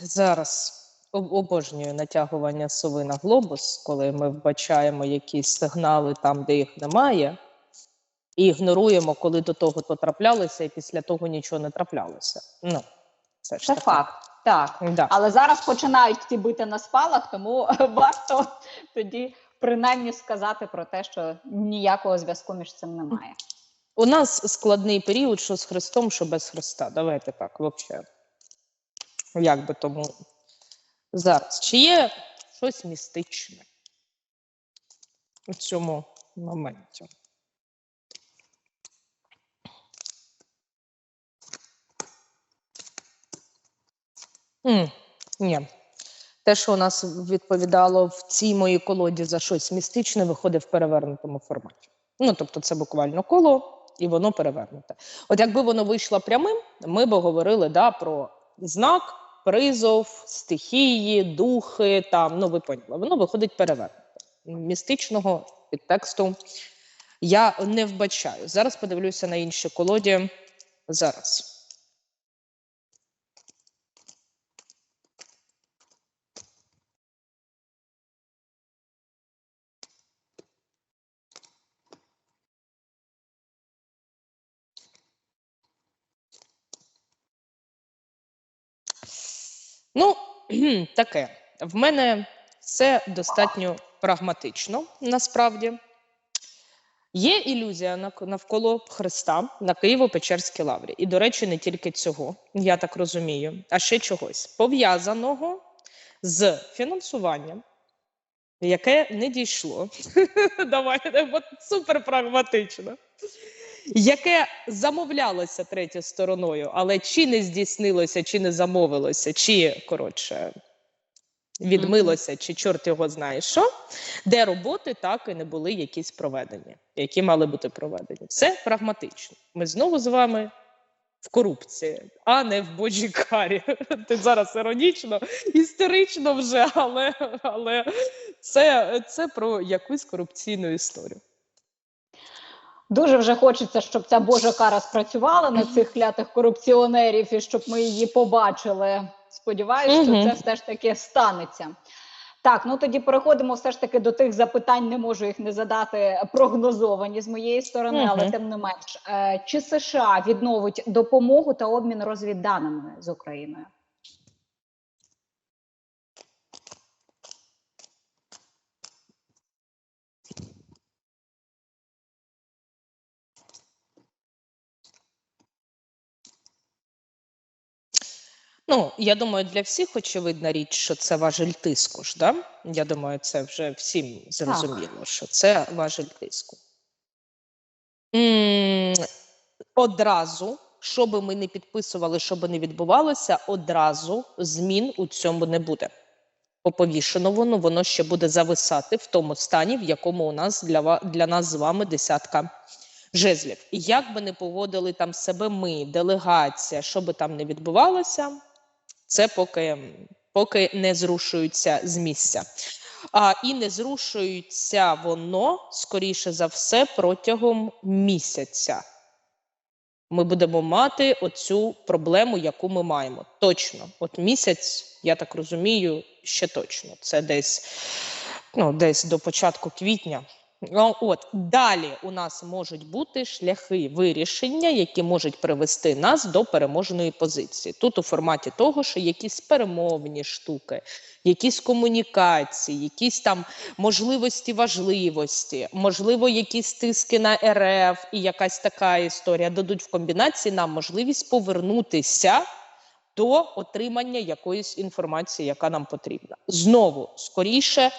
Зараз обожнюю натягування сови на глобус, коли ми вбачаємо якісь сигнали там, де їх немає, і ігноруємо, коли до того то траплялося, і після того нічого не траплялося. Ну, це ж Це таке. факт. Так. Да. Але зараз починають ті бити на спалах, тому варто тоді принаймні сказати про те, що ніякого зв'язку між цим немає. У нас складний період, що з Христом, що без Христа. Давайте так, взагалі. Як би тому зараз. Чи є щось містичне у цьому моменті? М, ні. Те, що у нас відповідало в цій моїй колоді за щось містичне, виходить в перевернутому форматі. Ну, тобто, це буквально коло, і воно перевернуте. От якби воно вийшло прямим, ми б говорили да, про знак, призов, стихії, духи. Там, ну ви поняли, воно виходить перевернуто. Містичного підтексту я не вбачаю. Зараз подивлюся на інші колоді. Зараз. Ну, таке. В мене все достатньо прагматично, насправді. Є ілюзія нав- навколо Христа на Києво-Печерській лаврі. І, до речі, не тільки цього, я так розумію, а ще чогось пов'язаного з фінансуванням, яке не дійшло. Давайте, от супер прагматично. Яке замовлялося третьою стороною, але чи не здійснилося, чи не замовилося, чи коротше відмилося, чи чорт його знає що, де роботи так і не були якісь проведені, які мали бути проведені. Все прагматично. Ми знову з вами в корупції, а не в божій карі. Ти зараз іронічно, історично вже, але, але це, це про якусь корупційну історію. Дуже вже хочеться, щоб ця Божа кара спрацювала на цих клятих корупціонерів і щоб ми її побачили. Сподіваюсь, що це все ж таки станеться. Так, ну тоді переходимо все ж таки до тих запитань. Не можу їх не задати прогнозовані з моєї сторони, але тим не менш, Е, чи США відновить допомогу та обмін розвідданими з Україною? Ну, я думаю, для всіх очевидна річ, що це важель тиску ж, да? Я думаю, це вже всім зрозуміло, що це важель тиску. Одразу, що би ми не підписували, що би не відбувалося, одразу змін у цьому не буде. Поповішено воно, воно ще буде зависати в тому стані, в якому у нас для, для нас з вами десятка жезлів. І як би не поводили там себе ми, делегація, що би там не відбувалося, це поки, поки не зрушуються з місця. А, і не зрушується воно, скоріше за все, протягом місяця. Ми будемо мати оцю проблему, яку ми маємо. Точно, от місяць, я так розумію, ще точно. Це десь, ну, десь до початку квітня. Ну, от далі у нас можуть бути шляхи вирішення, які можуть привести нас до переможної позиції. Тут у форматі того, що якісь перемовні штуки, якісь комунікації, якісь там можливості важливості, можливо, якісь тиски на РФ і якась така історія дадуть в комбінації нам можливість повернутися до отримання якоїсь інформації, яка нам потрібна. Знову скоріше.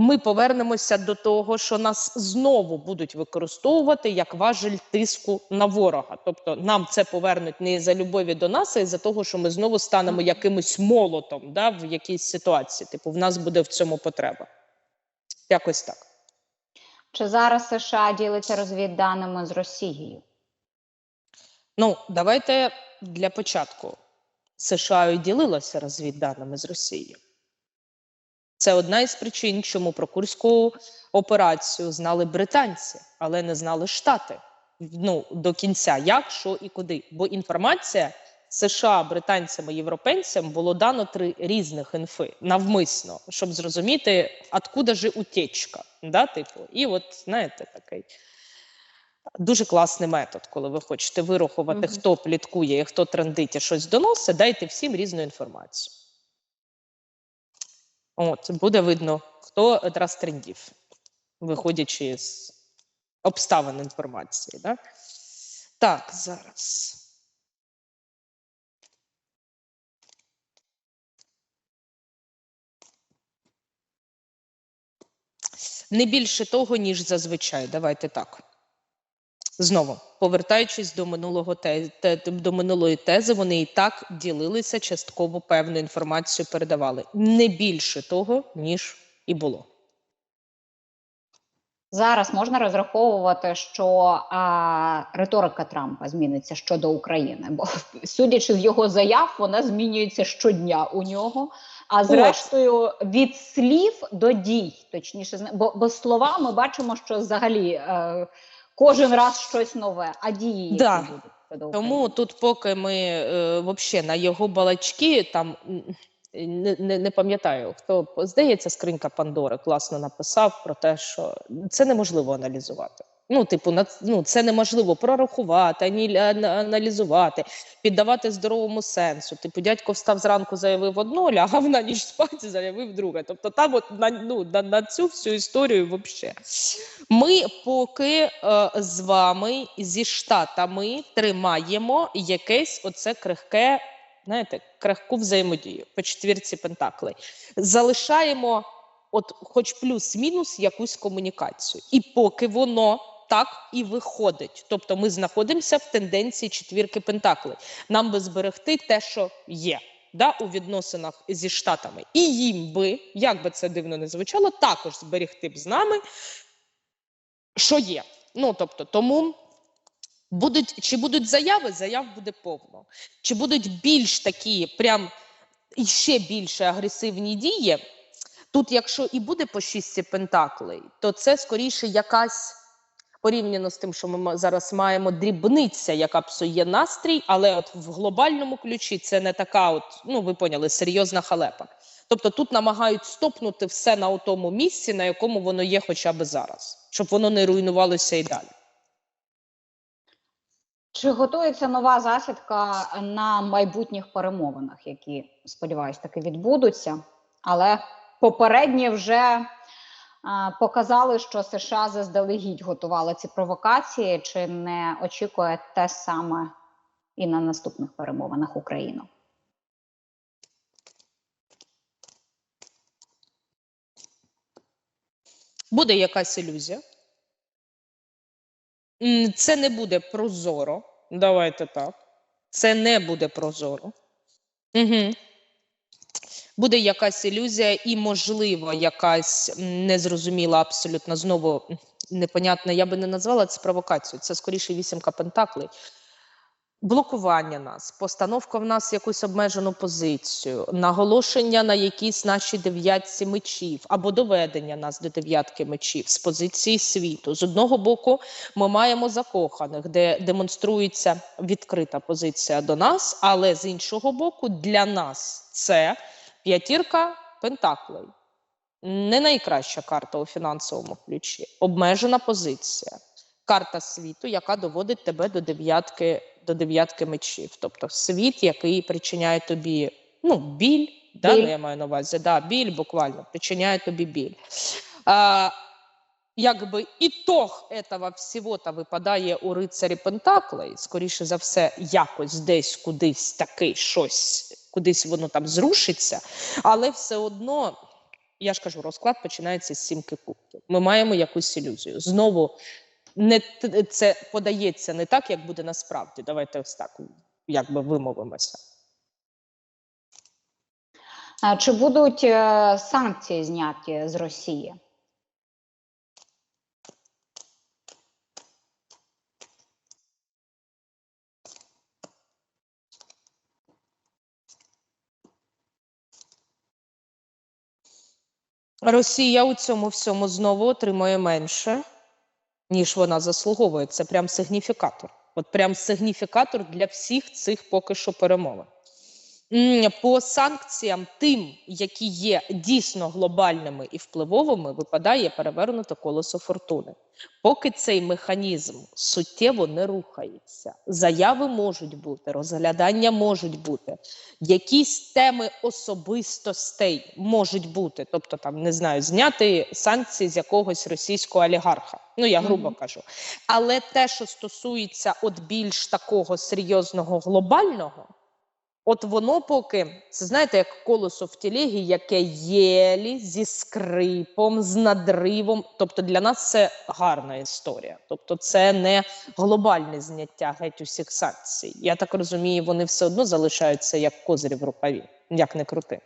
Ми повернемося до того, що нас знову будуть використовувати як важель тиску на ворога. Тобто нам це повернуть не за любові до нас, а із за того, що ми знову станемо якимось молотом да, в якійсь ситуації. Типу, в нас буде в цьому потреба. Якось так. Чи зараз США ділиться розвідданими з Росією? Ну, давайте для початку. США і ділилося розвідданими з Росією. Це одна із причин, чому про курську операцію знали британці, але не знали Штати. Ну, до кінця, як, що і куди. Бо інформація США, британцям і європейцям було дано три різних інфи навмисно, щоб зрозуміти, откуда же утечка. Да, типу. І от, знаєте, такий дуже класний метод, коли ви хочете вирахувати, Мгм. хто пліткує і хто трендить і щось доносить, дайте всім різну інформацію. От, буде видно, хто трендів, виходячи з обставин інформації. Да? Так, зараз. Не більше того, ніж зазвичай. Давайте так. Знову, повертаючись до минулого те, те, до минулої тези, вони і так ділилися частково певну інформацію передавали. Не більше того, ніж і було. Зараз можна розраховувати, що а, риторика Трампа зміниться щодо України, бо судячи з його заяв, вона змінюється щодня у нього. А зрештою, від слів до дій, точніше, бо, бо слова ми бачимо, що взагалі е, кожен раз щось нове, а дії Да. будуть Тому тут, поки ми е, взагалі на його балачки, там не, не, не пам'ятаю, хто здається, скринька Пандори класно написав про те, що це неможливо аналізувати. Ну, типу, на ну це неможливо прорахувати, ані аналізувати, піддавати здоровому сенсу. Типу, дядько встав зранку, заявив одно, лягав на ніч спати, заявив друге. Тобто, там от на ну на, на цю всю історію взагалі. Ми поки е, з вами зі штатами тримаємо якесь оце крихке, знаєте, крихку взаємодію по четвірці пентаклей. Залишаємо, от, хоч плюс-мінус, якусь комунікацію. І поки воно так і виходить. Тобто ми знаходимося в тенденції четвірки пентаклей. Нам би зберегти те, що є. Да, у відносинах зі штатами, і їм би, як би це дивно не звучало, також зберегти б з нами що є. Ну тобто, тому будуть чи будуть заяви, заяв буде повно. Чи будуть більш такі, прям і ще більше агресивні дії. Тут, якщо і буде по шістці пентаклей, то це скоріше якась порівняно з тим, що ми зараз маємо дрібниця, яка псує настрій, але от в глобальному ключі це не така, от, ну ви поняли, серйозна халепа. Тобто тут намагають стопнути все на тому місці, на якому воно є хоча б зараз, щоб воно не руйнувалося і далі. Чи готується нова засідка на майбутніх перемовинах, які сподіваюсь таки відбудуться, але попередні вже а, показали, що США заздалегідь готували ці провокації, чи не очікує те саме і на наступних перемовинах Україну? Буде якась ілюзія. Це не буде прозоро. Давайте так. Це не буде прозоро. Угу. Буде якась ілюзія, і, можливо, якась незрозуміла абсолютно знову непонятна. Я би не назвала це провокацією. Це скоріше вісімка пентаклей. Блокування нас, постановка в нас якусь обмежену позицію, наголошення на якійсь нашій дев'ятці мечів або доведення нас до дев'ятки мечів з позиції світу. З одного боку, ми маємо закоханих, де демонструється відкрита позиція до нас, але з іншого боку, для нас це п'ятірка пентаклей. Не найкраща карта у фінансовому ключі, обмежена позиція карта світу, яка доводить тебе до дев'ятки до дев'ятки мечів. Тобто світ, який причиняє тобі ну, біль, Да, ну, я маю на увазі, да, біль буквально причиняє тобі біль. А, якби ітог этого всього-то випадає у рицарі Пентаклей, скоріше за все, якось десь кудись таки щось, кудись воно там зрушиться, але все одно. Я ж кажу, розклад починається з сімки кубків. Ми маємо якусь ілюзію. Знову не це подається не так, як буде насправді. Давайте ось так якби вимовимося. А Чи будуть е, санкції зняті з Росії? Росія у цьому всьому знову отримує менше, ніж вона заслуговує. Це прям сигніфікатор. От прям сигніфікатор для всіх цих поки що перемовин. По санкціям, тим, які є дійсно глобальними і впливовими, випадає перевернуте колесо фортуни. Поки цей механізм суттєво не рухається, заяви можуть бути, розглядання можуть бути, якісь теми особистостей можуть бути, тобто там не знаю, зняти санкції з якогось російського олігарха. Ну я грубо Мгм. кажу. Але те, що стосується от більш такого серйозного глобального, от воно поки це знаєте, як колесо в тілегі, яке єлі зі скрипом, з надривом. Тобто для нас це гарна історія. Тобто, це не глобальне зняття геть усіх санкцій. Я так розумію, вони все одно залишаються як козирі в рукаві, як не крути.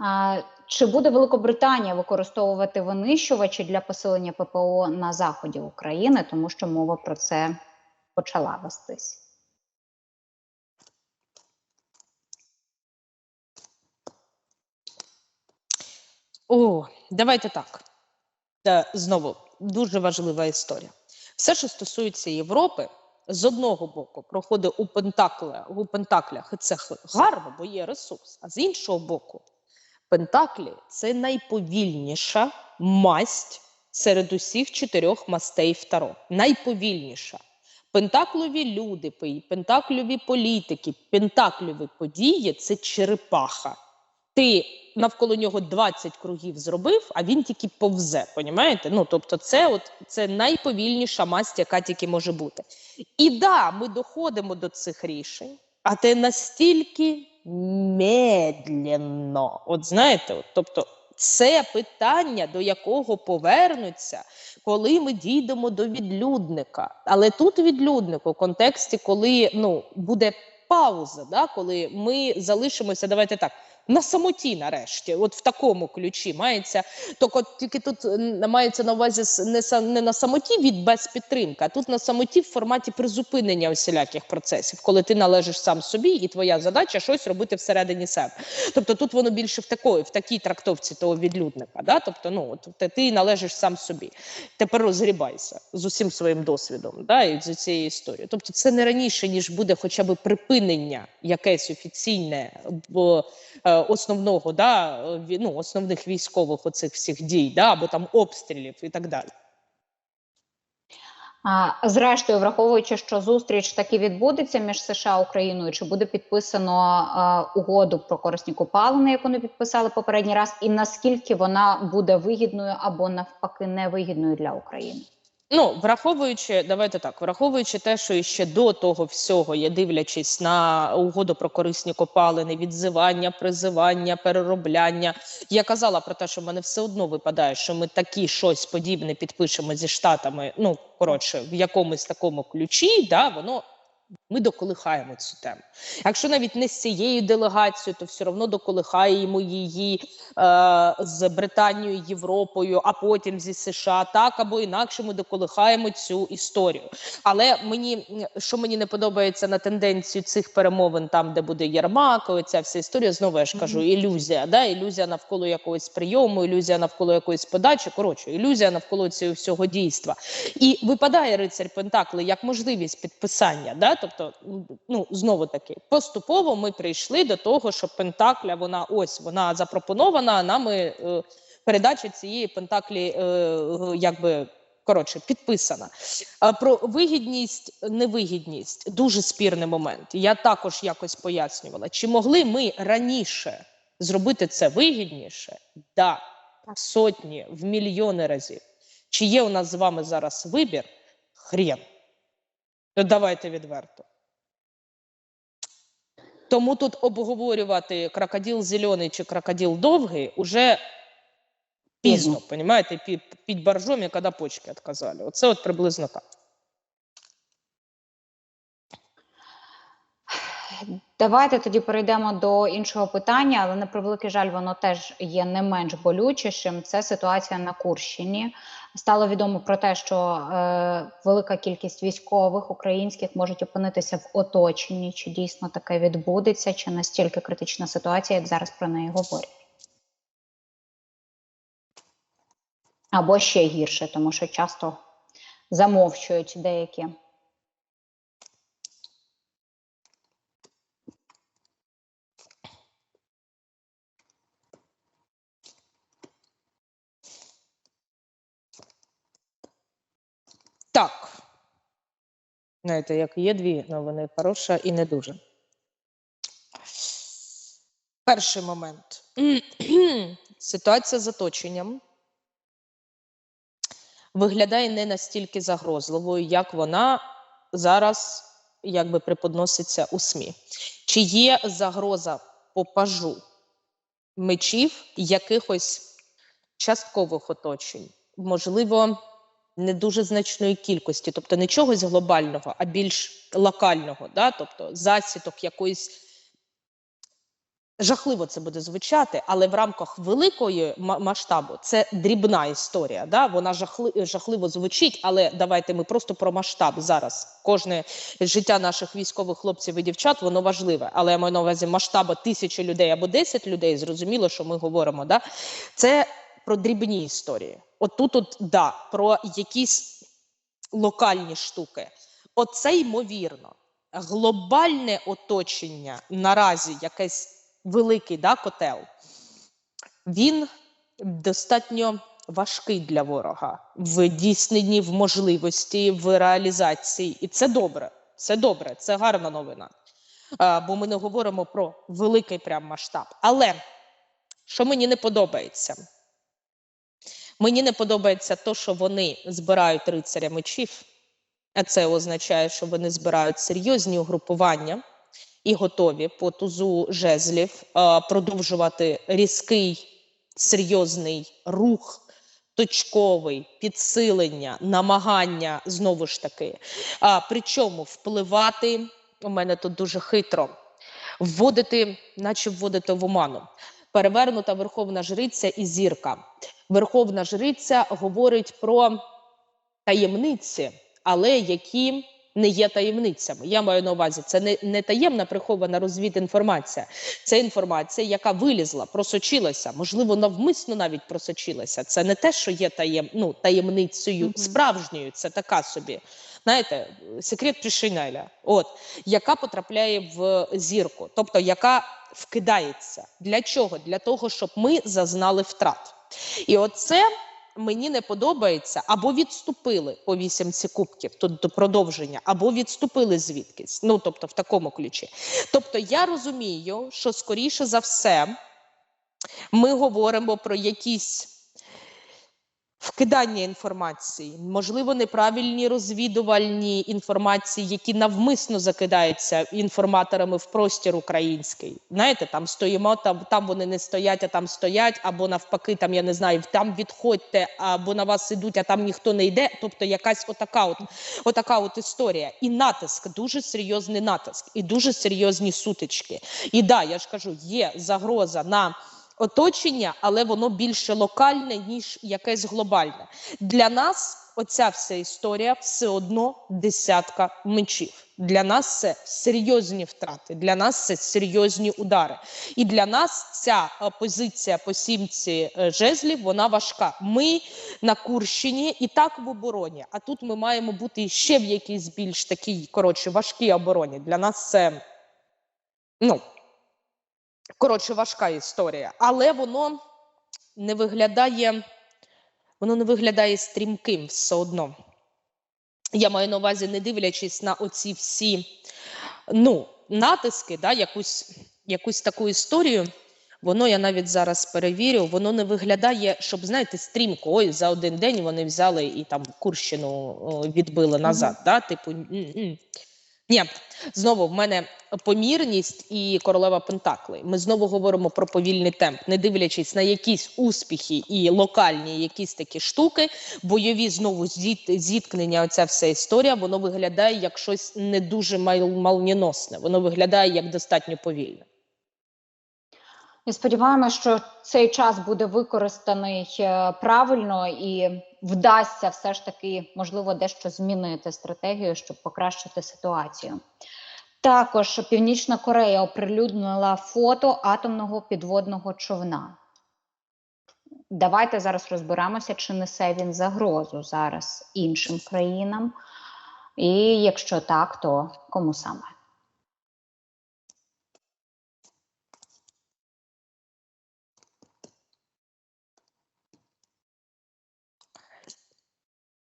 А, чи буде Великобританія використовувати винищувачі для посилення ППО на заході України, тому що мова про це почала вестись? О, давайте так. Е, Знову дуже важлива історія. Все, що стосується Європи, з одного боку проходить у Пентаклях, у Пентаклях, і це гарно, бо є ресурс. А з іншого боку, Пентаклі це найповільніша масть серед усіх чотирьох мастей Втаро. Найповільніша. Пентаклові люди, пентакльові політики, пентакльові події це черепаха. Ти навколо нього 20 кругів зробив, а він тільки повзе. Понімаєте? Ну тобто, це от це найповільніша масть, яка тільки може бути. І да, ми доходимо до цих рішень, а це настільки медленно. От знаєте, от, тобто, це питання, до якого повернуться, коли ми дійдемо до відлюдника. Але тут відлюдник у контексті, коли ну буде пауза, да, коли ми залишимося, давайте так. На самоті, нарешті, от в такому ключі мається тільки, тільки тут мається на увазі не, не на самоті від без підтримки, а тут на самоті в форматі призупинення усіляких процесів, коли ти належиш сам собі, і твоя задача щось робити всередині себе. Тобто тут воно більше в такої, в такій трактовці того відлюдника. Да? Тобто, ну от ти, належиш сам собі. Тепер розгрібайся з усім своїм досвідом, да, і з цією історією. Тобто, це не раніше ніж буде хоча б припинення якесь офіційне в е, основного, да, е, ну, основних військових оцих всіх дій, да, або там обстрілів і так далі. А, зрештою, враховуючи, що зустріч таки відбудеться між США і Україною, чи буде підписано а, угоду про корисні копалини, яку не підписали попередній раз, і наскільки вона буде вигідною або навпаки невигідною для України? Ну, враховуючи, давайте так, враховуючи те, що ще до того всього я дивлячись на угоду про корисні копалини, відзивання, призивання, переробляння. Я казала про те, що в мене все одно випадає, що ми такі щось подібне підпишемо зі штатами. Ну коротше, в якомусь такому ключі, да, воно. Ми доколихаємо цю тему. Якщо навіть не з цією делегацією, то все одно доколихаємо її е, з Британією, Європою, а потім зі США, так або інакше ми доколихаємо цю історію. Але мені що мені не подобається на тенденцію цих перемовин, там де буде Єрмак, ця вся історія, знову я ж кажу, ілюзія. Да? Ілюзія навколо якогось прийому, ілюзія навколо якоїсь подачі. Коротше, ілюзія навколо цього всього дійства. І випадає рицарь Пентакли як можливість підписання. Да? Тобто, ну знову таки, поступово ми прийшли до того, що Пентакля, вона ось вона запропонована. а Нами е, передача цієї Пентаклі, е, якби. Коротше, підписана. А про вигідність, невигідність дуже спірний момент. Я також якось пояснювала, чи могли ми раніше зробити це вигідніше? Да, сотні, в мільйони разів. Чи є у нас з вами зараз вибір? Хрен. Ну, давайте відверто. Тому тут обговорювати крокодил зелений чи крокодил довгий уже пізно, понімаєте, під, під боржом, коли почки відказали. Оце от приблизно так. Давайте тоді перейдемо до іншого питання, але на превеликий жаль, воно теж є не менш болючішим. Це ситуація на Курщині. Стало відомо про те, що е, велика кількість військових українських можуть опинитися в оточенні. Чи дійсно таке відбудеться, чи настільки критична ситуація, як зараз про неї говорять? Або ще гірше, тому що часто замовчують деякі. Так. Знаєте, як є дві новини хороша і не дуже. Перший момент. Ситуація з оточенням виглядає не настільки загрозливою, як вона зараз якби преподноситься у СМІ. Чи є загроза попажу мечів якихось часткових оточень? Можливо, не дуже значної кількості, тобто не чогось глобального, а більш локального, да? тобто засідок якоїсь. Жахливо це буде звучати, але в рамках великої масштабу це дрібна історія. Да? Вона жахли, жахливо звучить, але давайте ми просто про масштаб зараз. Кожне життя наших військових хлопців і дівчат воно важливе. Але я маю на увазі масштаба тисячі людей або 10 людей. Зрозуміло, що ми говоримо. Да? Це про дрібні історії. От тут, от, да, про якісь локальні штуки. Оце ймовірно. Глобальне оточення наразі якесь великий да, котел, він достатньо важкий для ворога в дійсненні, в можливості, в реалізації. І це добре. Це добре, це гарна новина. А, бо ми не говоримо про великий прям масштаб. Але що мені не подобається? Мені не подобається те, що вони збирають рицаря мечів, а це означає, що вони збирають серйозні угрупування і готові по тузу жезлів е, продовжувати різкий серйозний рух, точковий підсилення, намагання знову ж таки. А, причому впливати у мене тут дуже хитро, вводити, наче вводити в оману. Перевернута верховна жриця і зірка. Верховна жриця говорить про таємниці, але які не є таємницями. Я маю на увазі, це не, не таємна прихована розвідінформація. Це інформація, яка вилізла, просочилася, можливо, навмисно навіть просочилася. Це не те, що є таєм, ну, таємницею Мгм. справжньою, це така собі. Знаєте, секрет Пішинеля, от яка потрапляє в зірку, тобто яка вкидається. Для чого? Для того, щоб ми зазнали втрат. І оце мені не подобається, або відступили по вісімці кубків, тут до продовження, або відступили звідкись. Ну тобто, в такому ключі. Тобто, я розумію, що скоріше за все ми говоримо про якісь. Вкидання інформації, можливо, неправильні розвідувальні інформації, які навмисно закидаються інформаторами в простір український. Знаєте, там стоїмо, там, там вони не стоять, а там стоять, або навпаки, там я не знаю, там відходьте, або на вас ідуть, а там ніхто не йде. Тобто, якась отака, от отака от історія. І натиск, дуже серйозний натиск, і дуже серйозні сутички. І да, я ж кажу, є загроза на оточення, але воно більше локальне, ніж якесь глобальне. Для нас оця вся історія все одно десятка мечів. Для нас це серйозні втрати, для нас це серйозні удари. І для нас ця е, позиція по сімці е, жезлів вона важка. Ми на Курщині і так в обороні. А тут ми маємо бути ще в якійсь більш такій коротше важкій обороні. Для нас це ну коротше важка історія, але воно не виглядає, воно не виглядає стрімким все одно. Я маю на увазі, не дивлячись на оці всі ну, натиски, да, якусь, якусь таку історію. Воно я навіть зараз перевірю, воно не виглядає, щоб знаєте, стрімко. Ой, за один день вони взяли і там Курщину відбили назад. Да? Типу. Ні, знову в мене помірність і королева Пентакли. Ми знову говоримо про повільний темп, не дивлячись на якісь успіхи і локальні якісь такі штуки, бойові знову зіт- зіткнення. Оця вся історія, воно виглядає як щось не дуже мал- молнієносне. Воно виглядає як достатньо повільне. І сподіваємося, що цей час буде використаний е, правильно і вдасться все ж таки, можливо, дещо змінити стратегію, щоб покращити ситуацію. Також Північна Корея оприлюднила фото атомного підводного човна. давайте зараз розберемося, чи несе він загрозу зараз іншим країнам. І якщо так, то кому саме?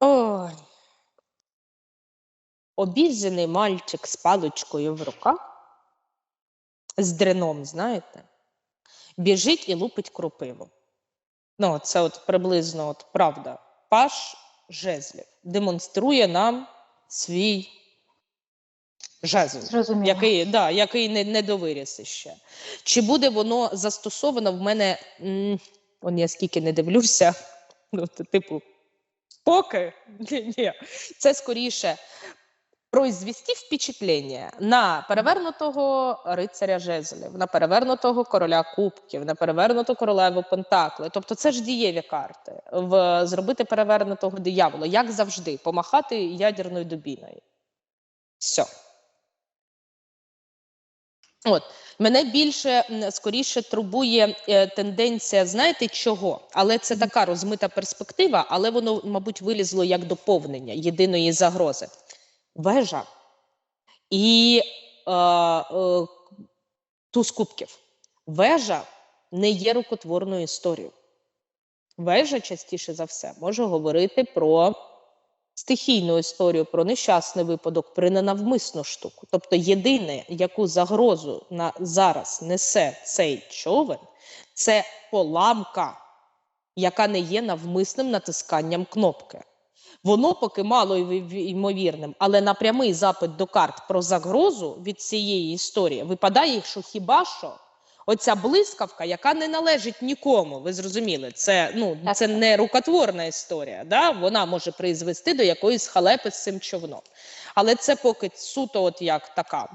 Ой. Обіжений мальчик з паличкою в руках, з дреном, знаєте, біжить і лупить кропиву. Ну, це от приблизно от правда. Паш жезлів демонструє нам свій жезл. Зрозуміло. Який, да, який не, не довиріс ще. Чи буде воно застосовано в мене? М, он я скільки не дивлюся. Ну, типу, поки ні, ні. Це скоріше произвести впечатлення на перевернутого рицаря жезлів, на перевернутого короля кубків, на перевернуту королеву Пентакли. Тобто це ж дієві карти. В зробити перевернутого диявола, як завжди, помахати ядерною дубіною. Все. От мене більше скоріше турбує е, тенденція, знаєте чого? Але це така розмита перспектива, але воно, мабуть, вилізло як доповнення єдиної загрози. Вежа і е, е, туз кубків. Вежа не є рукотворною історією. Вежа частіше за все може говорити про стихійну історію, про нещасний випадок, про ненавмисну штуку. Тобто, єдине, яку загрозу на зараз несе цей човен, це поламка, яка не є навмисним натисканням кнопки. Воно поки мало ймовірним, але на прямий запит до карт про загрозу від цієї історії випадає, що хіба що оця блискавка, яка не належить нікому, ви зрозуміли, це ну Так, це так. не рукотворна історія. Да? Вона може призвести до якоїсь халепи з цим човном. Але це поки суто, от як така